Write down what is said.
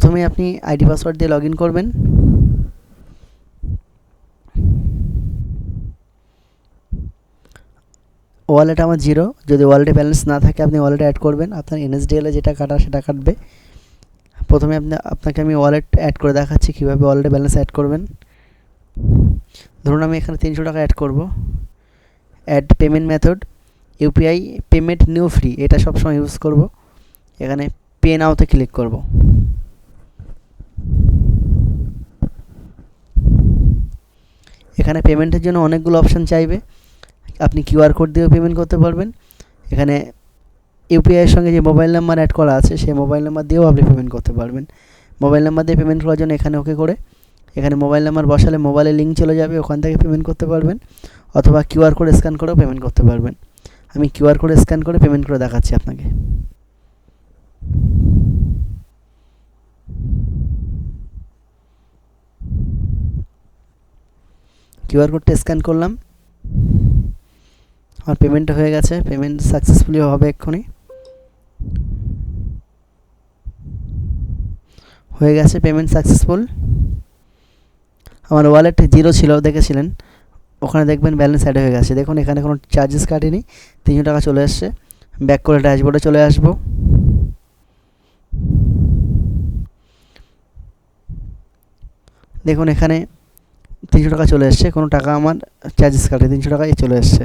প্রথমে আপনি ID password দিয়ে লগ ইন করবেন। ওয়ালেট আমার জিরো। যদি ওয়ালেটে ব্যালেন্স না থাকে, আপনি ওয়ালেটে অ্যাড করবেন। আপনার এনএসডিএলে যেটা কাটা, সেটা কাটবে। প্রথমে আপনি, আপনাকে আমি ওয়ালেট অ্যাড করে দেখাচ্ছি কীভাবে ওয়ালেটে ব্যালেন্স অ্যাড করবেন। ধরুন আমি এখানে তিনশো টাকা অ্যাড করব। Add payment method UPI payment new free, এটা সবসময় ইউজ করব। এখানে পে নাওতে ক্লিক করব। এখানে পেমেন্টের জন্য অনেকগুলো অপশান চাইবে। আপনি কিউআর কোড দিয়েও পেমেন্ট করতে পারবেন। এখানে ইউপিআইয়ের সঙ্গে যে মোবাইল নাম্বার অ্যাড করা আছে, সেই মোবাইল নাম্বার দিয়েও আপনি পেমেন্ট করতে পারবেন। মোবাইল নাম্বার দিয়ে পেমেন্ট করার জন্য এখানে ওকে করে। এখানে মোবাইল নাম্বার বসালে মোবাইলে লিঙ্ক চলে যাবে, ওখান থেকে পেমেন্ট করতে পারবেন। অথবা কিউআর কোড স্ক্যান করেও পেমেন্ট করতে পারবেন। আমি কিউআর কোড স্ক্যান করে পেমেন্ট করে দেখাচ্ছি আপনাকে। কিউআর কোডটা স্ক্যান করলাম। আমার পেমেন্টটা হয়ে গেছে। পেমেন্ট সাকসেসফুলি হবে এক্ষুনি। হয়ে গেছে পেমেন্ট সাকসেসফুল। আমার ওয়ালেট জিরো ছিল, দেখেছিলেন? ওখানে দেখবেন ব্যালেন্স অ্যাড হয়ে গেছে। দেখুন, এখানে কোনো চার্জেস কাটেনি। তিনশো টাকা চলে এসছে। ব্যাক করে ড্যাশবোর্ডে চলে আসব। দেখুন, এখানে তিনশো টাকা চলে এসছে কোনো টাকা আমার চার্জেস কাটে তিনশো টাকাই চলে এসছে।